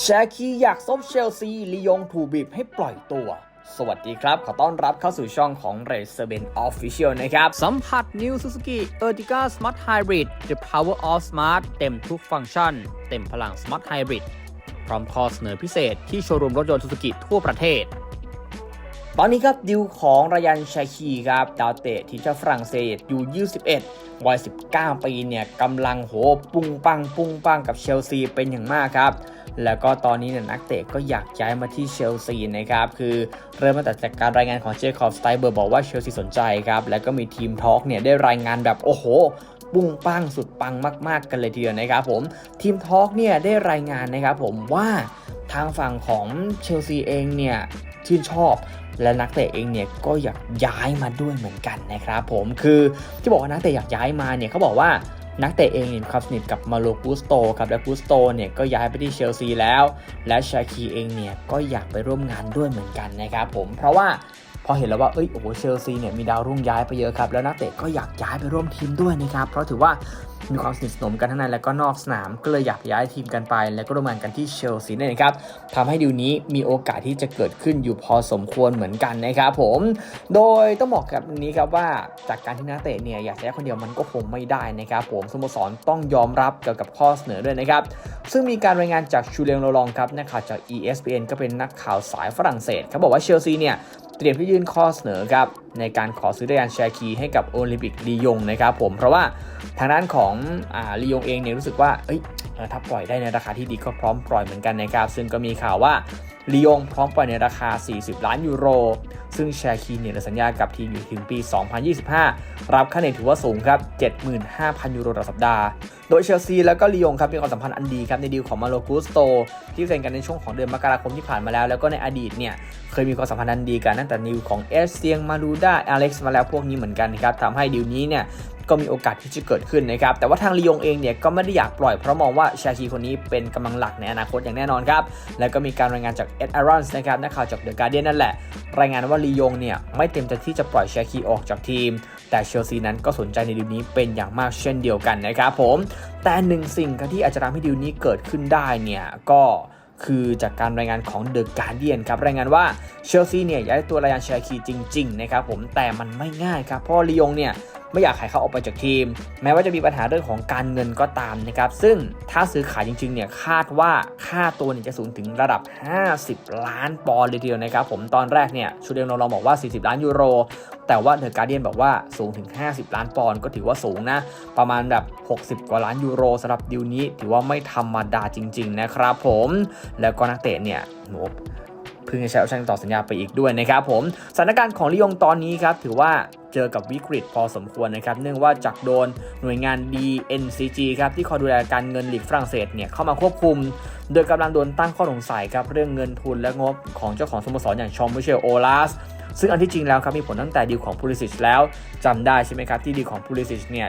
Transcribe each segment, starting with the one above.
แชร์คีอยากซบเชลซีลียงถูกบีบให้ปล่อยตัว สวัสดีครับ ขอต้อนรับเข้าสู่ช่องของ r a c e r b e n Official นะครับ สัมผัส New Suzuki Ertiga Smart Hybrid The Power of Smart เต็มทุกฟังก์ชัน เต็มพลัง Smart Hybrid พร้อมข้อเสนอพิเศษที่โชว์รูมรถยนต์ Suzuki ทั่วประเทศ ตอนนี้ครับดิวของรายันชาคีครับ ดาวเตะทีมชาติฝรั่งเศสอยู่ 21 วัย 19 ปีเนี่ยกำลังโหปุ้งปังปุ้งปังกับเชลซีเป็นอย่างมากครับ แล้วก็ตอนนี้เนี่ยนักเตะก็อยากย้ายมาที่เชลซีนะครับ คือเริ่มมาจากการรายงานของเจคอบสไตเบอร์บอกว่าเชลซีสนใจครับ แล้วก็มีทีมทอล์กเนี่ยได้รายงานแบบโอ้โหปุ้งปังสุดปังมาก ๆ กันเลยทีเดียวนะครับผมทีมทอล์กเนี่ยได้รายงานนะครับผมว่าทางฝั่งของเชลซีเองเนี่ยชื่นชอบ และนักเตะเองเนี่ยก็อยากย้ายมาด้วยเหมือนกันนะครับผมคือที่บอกว่านักเตะอยากย้ายมาเนี่ยเขาบอกว่านักเตะเองเนี่ยมีความสนิทกับมาโลกุสโตครับและกุสโตเนี่ยก็ย้ายไปที่เชลซีแล้ว และชาคีเองเนี่ยก็อยากไปร่วมงานด้วยเหมือนกันนะครับผมเพราะว่า พอเห็นแล้วว่าเอ้ยโอ้โหเชลซีเนี่ยมีดาวรุ่งย้ายไปเยอะครับ แล้วนักเตะก็อยากย้ายไปร่วมทีมด้วยนะครับเพราะถือว่ามีความสนิทสนมกันทั้งในและก็นอกสนาม ก็เลยอยากย้ายทีมกันไป แล้วก็ร่วมงานกันที่เชลซีนั่นเองครับทำให้ดิวนี้มีโอกาสที่จะเกิดขึ้นอยู่พอสมควรเหมือนกันนะครับผม โดยต้องบอกแบบนี้ครับว่าจากการที่นักเตะเนี่ยอยากย้ายคนเดียวมันก็คงไม่ได้นะครับผมสโมสรต้องยอมรับเกี่ยวกับข้อเสนอด้วยนะครับซึ่งมีการรายงานจากชูเลียงโรลองครับนักข่าวจาก ESPN ก็เป็นนักข่าวสายฝรั่งเศสเขาบอกว่าเชลซีเนี่ย เตรียมที่ยื่นข้อเสนอครับในการขอซื้อดยานแชร์คีให้กับโอลิมปิกลียงนะครับผมเพราะว่าทางด้านของอลียงเองเนี่ยรู้สึกว่าเอ้ย ถ้าปล่อยได้ในราคาที่ดีก็พร้อมปล่อยเหมือนกันนะครับซึ่งก็มีข่าวว่าลียงพร้อมปล่อยในราคา 40 ล้านยูโร ซึ่งแชร์คีเนี่ยสัญญากับทีมอยู่ถึงปี 2025 รับค่าเหนื่อยถือว่าสูงครับ 75,000 ยูโรต่อสัปดาห์ โดยเชลซีแล้วก็ลียงครับมีความสัมพันธ์อันดีครับในดีลของมาโลกุสโต ที่เซ็นกันในช่วงของเดือนมกราคมที่ผ่านมาแล้ว แล้วก็ในอดีตเนี่ยเคยมีความสัมพันธ์อันดีกันตั้งแต่นิวของเอสเซียงมาลูด้าอเล็กซ์มาแล้วพวกนี้เหมือนกันนะครับทำให้ดีลนี้เนี่ย ก็มีโอกาสที่จะเกิดขึ้นนะครับแต่ว่าทางลียงเองเนี่ยก็ไม่ได้อยากปล่อยเพราะมองว่าชาคีคนนี้เป็นกำลังหลักในอนาคตอย่างแน่นอนครับแล้วก็มีการรายงานจากเอ็ดอารอนส์นะครับนักข่าวจากเดอะการ์เดียนนั่นแหละ รายงานว่าลียงเนี่ยไม่เต็มใจที่จะปล่อยชาคีออกจากทีม แต่เชลซีนั้นก็สนใจในดีลนี้เป็นอย่างมากเช่นเดียวกันนะครับผมแต่หนึ่งสิ่งที่อาจจะทำให้ดีลนี้เกิดขึ้นได้เนี่ยก็คือจากการรายงานของ The Guardian ครับรายงานว่าเชลซีเนี่ยย้ายตัวรายานชาคีจริง ๆ นะครับผมแต่มันไม่ง่ายครับเพราะลียงเนี่ย ไม่อยากให้เขาออกไปจากทีม แม้ว่าจะมีปัญหาเรื่องของการเงินก็ตามนะครับ ซึ่งถ้าซื้อขายจริงๆเนี่ยคาดว่าค่าตัวเนี่ยจะสูงถึงระดับ 50 ล้านปอนด์เลยทีเดียวนะครับผมตอนแรกเนี่ยชูเดลโนลองบอกว่า 40 ล้านยูโร แต่ว่าเดอะการ์เดียนบอกว่าสูงถึง 50 ล้านปอนด์ก็ถือว่าสูงนะ ประมาณแบบ 60 กว่าล้านยูโรสำหรับดิวนี้ ถือว่าไม่ธรรมดาจริง ๆ นะครับผมแล้วก็นักเตะเนี่ยโห เพิ่งจะใช้ออปชั่นต่อสัญญาไปอีกด้วยนะครับผมสถานการณ์ของลิยงตอนนี้ครับถือว่าเจอกับวิกฤตพอสมควรนะครับ เนื่องว่าจากโดนหน่วยงาน DNCG ครับที่คอยดูแลการเงินหลีกฝรั่งเศสเนี่ยเข้ามาควบคุม โดยกำลังโดนตั้งข้อสงสัยครับเรื่องเงินทุนและงบของเจ้าของสโมสรอย่างชองมิเชลโอลาสซึ่งอันที่จริงแล้วครับมีผลตั้งแต่ดีลของพูลิสิชแล้วจำได้ใช่ไหมครับที่ดีลของพูลิสิชเนี่ย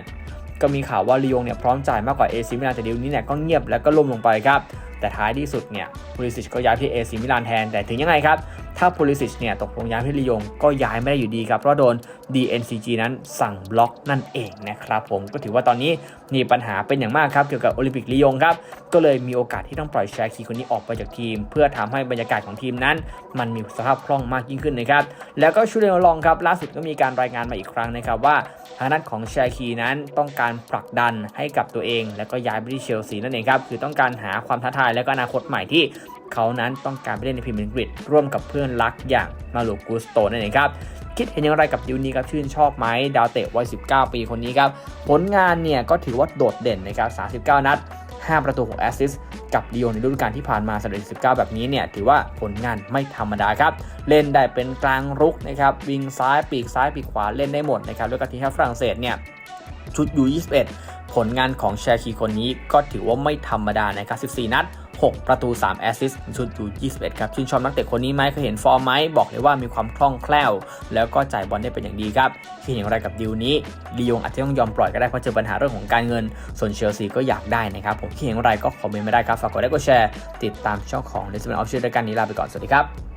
ก็มีข่าวว่าลียงเนี่ยพร้อมจ่ายมากกว่าเอซิมิลานแต่ดีลนี้เนี่ยก็เงียบแล้วก็ล่มลงไปครับ แต่ท้ายที่สุดเนี่ยพูลิสิชก็ย้ายที่เอซิมิลานแทนแต่ถึงยังไงครับ ถ้าโพลิสิชเนี่ยตกลงย้ายที่ลียงก็ย้ายไม่ได้อยู่ดีครับ เพราะโดน DNCG นั้นสั่งบล็อกนั่นเองนะครับผมก็ถือว่าตอนนี้มีปัญหาเป็นอย่างมากครับ เกี่ยวกับโอลิมปิกลียงครับ ก็เลยมีโอกาสที่ต้องปล่อยแชร์คีคนนี้ออกไปจากทีม เพื่อทำให้บรรยากาศของทีมนั้น มันมีสภาพคล่องมากยิ่งขึ้นนะครับ แล้วก็ชูเรลลองครับล่าสุดก็มีการรายงานมาอีกครั้งนะครับว่าทางด้านของแชร์คีนั้นต้องการผลักดันให้กับตัวเอง แล้วก็ย้ายไปที่เชลซีนั่นเองครับคือต้องการหาความท้าทายและก็อนาคตใหม่ที่ เขานั้นต้องการไปเล่นในพรีเมียร์ลีกร่วมกับเพื่อนรักอย่างมาลูกุสโตนั่นเองครับคิดเห็นอย่างไรกับดิวนี้ครับชื่นชอบไหมดาวเตะวัย 19 ปีคนนี้ครับ ผลงานเนี่ยก็ถือว่าโดดเด่นนะครับ39 นัด 5 ประตูของแอสซิสต์กับดิโอในฤดูกาลที่ผ่านมาสำหรับ19 แบบนี้เนี่ยถือว่าผลงานไม่ธรรมดาครับ เล่นได้เป็นกลางรุกนะครับวิงซ้ายปีกซ้ายปีกขวาเล่นได้หมดนะครับแล้วยก็ทีมชาติฝรั่งเศสเนี่ยชุดยู21ผลงานของแชร์คีคนนี้ก็ถือว่าไม่ธรรมดานะครับ 14 นัด 6 ประตู 3 แอสซิสต์ชุดยู21 ครับชื่นชอบนักเตะคนนี้ไหมเคยเห็นฟอร์มไหมบอกเลยว่ามีความคล่องแคล่ว แล้วก็จ่ายบอลได้เป็นอย่างดีครับคิดอย่างไรกับดีลนี้ลียงอาจจะต้องยอมปล่อยก็ได้เพราะเจอปัญหาเรื่องของการเงิน ส่วนเชลซีก็อยากได้นะครับ ผมคิดอย่างไรก็คอมเมนต์มาได้ครับฝากกดไลค์กดแชร์ ติดตามช่องของ l i s b o n Official ด้วยกันนี้ลาไปก่อนสวัสดีครับ